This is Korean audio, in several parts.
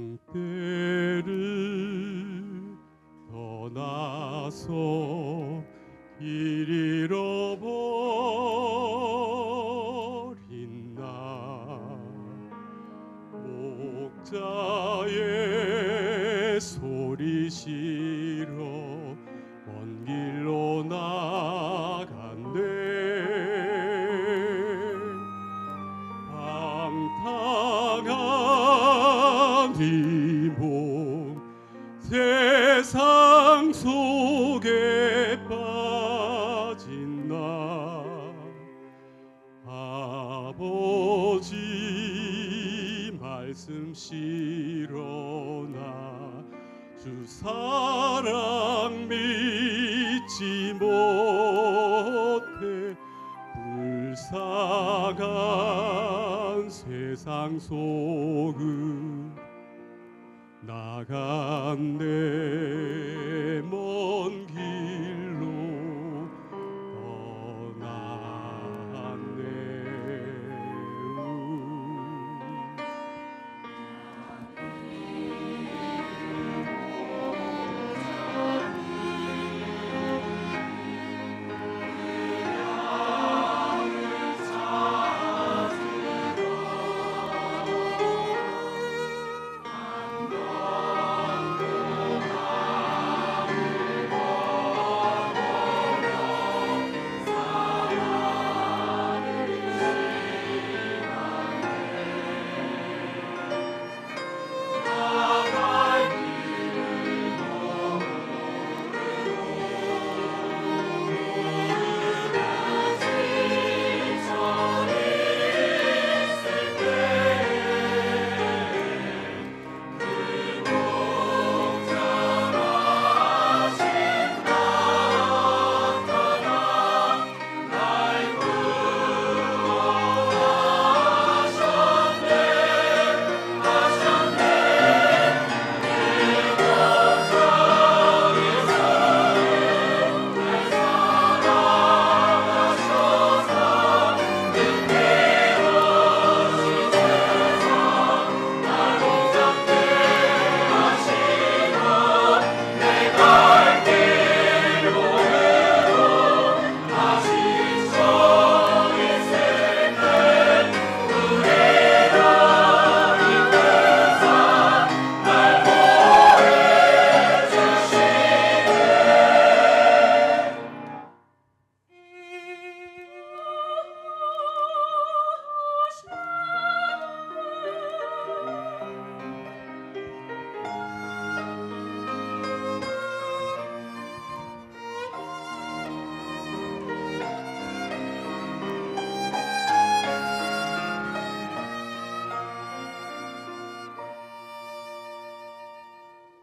광대를 떠나서 길 잃어버린 나 목자의 소리 실어 먼 길로 나간대. 방탕한 이몸 세상 속에 빠진 나. 아버지 말씀시로나 주 사랑 믿지 못해 불쌍한 세상 속을 나간네 먼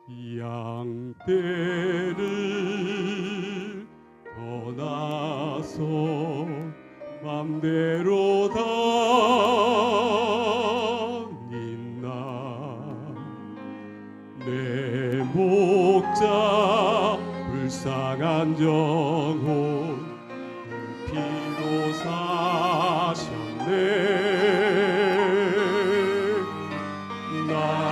양떼를 떠나서 맘대로 다닌나. 내 목자 불쌍한 영혼 피로 사셨네. 나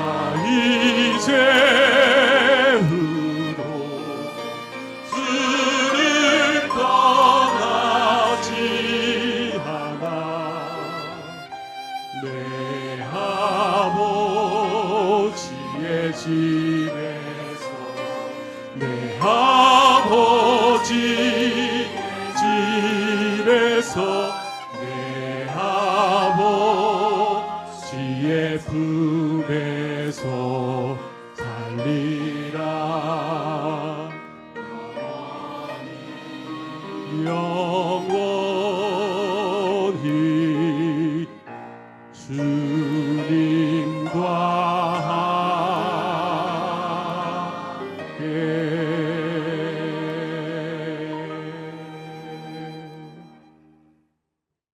지질에서 내 아버지의 품에서 살리라. 영원히